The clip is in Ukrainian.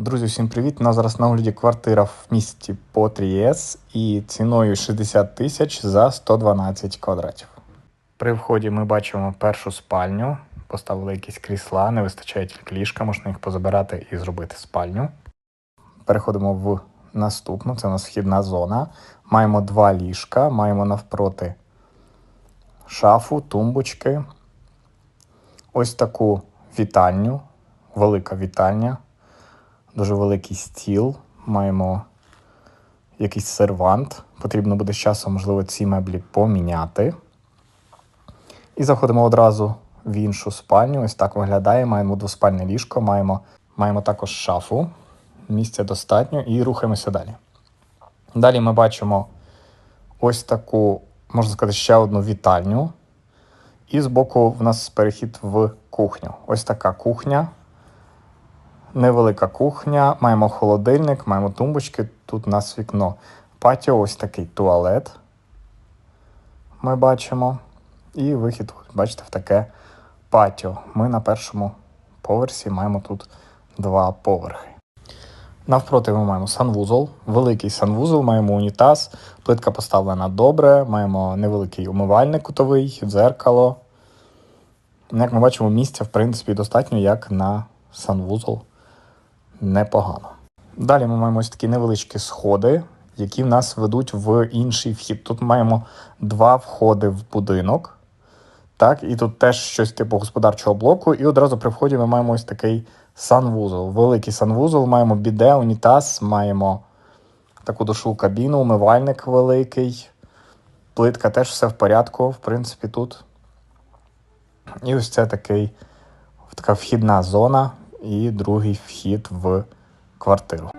Друзі, всім привіт! У нас зараз на огляді квартира в місті Потрієс і ціною 60 тисяч за 112 квадратів. При вході ми бачимо першу спальню. Поставили якісь крісла, не вистачає тільки ліжка, можна їх позабирати і зробити спальню. Переходимо в наступну, це у нас вхідна зона. Маємо два ліжка, маємо навпроти шафу, тумбочки. Ось таку вітальню, велика вітальня дуже великий стіл, маємо якийсь сервант. Потрібно буде з часом, можливо, ці меблі поміняти. І заходимо одразу в іншу спальню. Ось так виглядає. Маємо двоспальне ліжко, маємо, маємо також шафу. Місця достатньо і рухаємося далі. Далі ми бачимо ось таку, можна сказати, ще одну вітальню. І збоку в нас перехід в кухню. Ось така кухня невелика кухня, маємо холодильник, маємо тумбочки, тут у нас вікно. Патіо, ось такий туалет. Ми бачимо. І вихід, бачите, в таке патіо. Ми на першому поверсі маємо тут два поверхи. Навпроти ми маємо санвузол, великий санвузол, маємо унітаз, плитка поставлена добре, маємо невеликий умивальник кутовий, дзеркало. Як ми бачимо, місця, в принципі, достатньо, як на санвузол непогано. Далі ми маємо ось такі невеличкі сходи, які в нас ведуть в інший вхід. Тут маємо два входи в будинок. Так, І тут теж щось типу господарчого блоку. І одразу при вході ми маємо ось такий санвузол. Великий санвузол, маємо біде, унітаз, маємо таку душу кабіну, умивальник великий. Плитка теж все в порядку, в принципі, тут. І ось це такий, така вхідна зона, і другий вхід в квартиру.